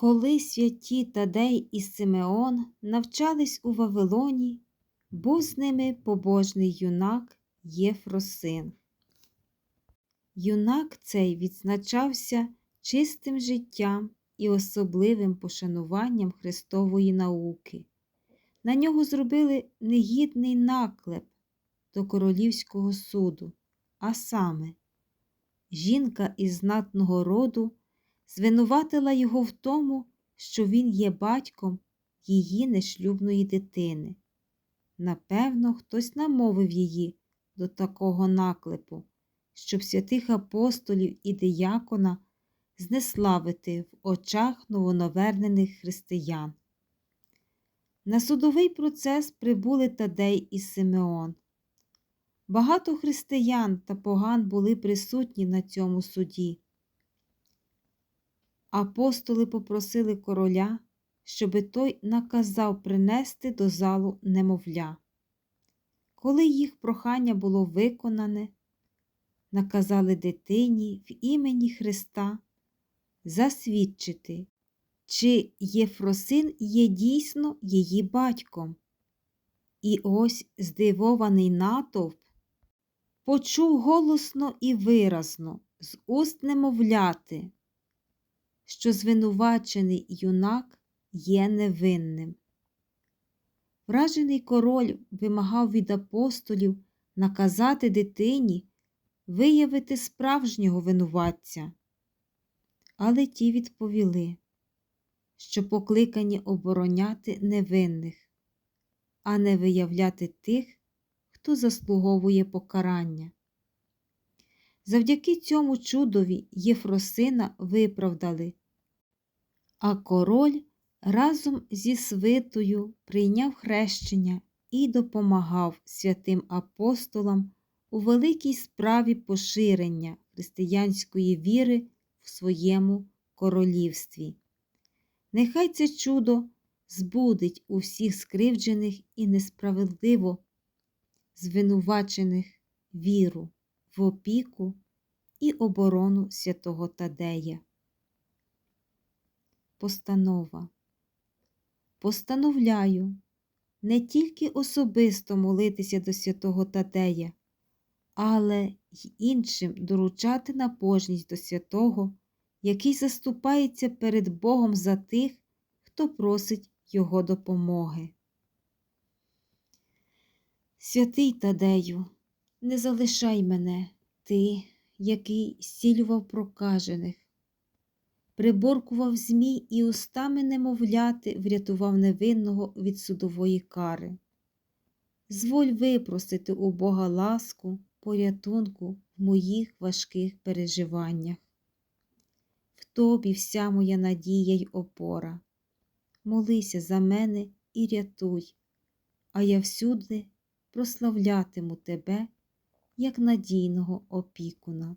Коли святі Тадей і Симеон навчались у Вавилоні, був з ними побожний юнак Єфросин. Юнак цей відзначався чистим життям і особливим пошануванням Христової науки. На нього зробили негідний наклеп до королівського суду, а саме, жінка із знатного роду звинуватила його в тому, що він є батьком її нешлюбної дитини. Напевно, хтось намовив її до такого наклепу, щоб святих апостолів і диякона знеславити в очах новонавернених християн. На судовий процес прибули Тадей і Симеон. Багато християн та поган були присутні на цьому суді. Апостоли попросили короля, щоби той наказав принести до залу немовля. Коли їх прохання було виконане, наказали дитині в імені Христа засвідчити, чи Єфросин є дійсно її батьком. І ось здивований натовп почув голосно і виразно з уст немовляти, що звинувачений юнак є невинним. Вражений король вимагав від апостолів наказати дитині виявити справжнього винуватця. Але ті відповіли, що покликані обороняти невинних, а не виявляти тих, хто заслуговує покарання. Завдяки цьому чудові Єфросина виправдали, а король разом зі свитою прийняв хрещення і допомагав святим апостолам у великій справі поширення християнської віри в своєму королівстві. Нехай це чудо збудить усіх скривджених і несправедливо звинувачених віру в опіку і оборону святого Тадея. Постанова. Постановляю не тільки особисто молитися до святого Тадея, але й іншим доручати набожність до святого, який заступається перед Богом за тих, хто просить Його допомоги. Святий Тадею, не залишай мене, ти, який зцілював прокажених, приборкував змій і устами немовляти врятував невинного від судової кари. Зволь випросити у Бога ласку, порятунку в моїх важких переживаннях. В тобі вся моя надія й опора. Молися за мене і рятуй, а я всюди прославлятиму тебе як надійного опікуна.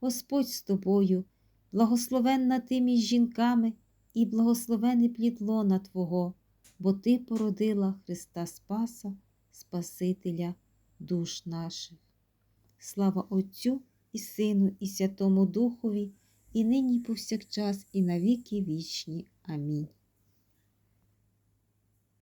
Господь з тобою, благословенна ти між жінками і благословений плід лона Твого, бо Ти породила Христа Спаса, Спасителя душ наших. Слава Отцю і Сину, і Святому Духові, і нині, і повсякчас, і навіки вічні. Амінь.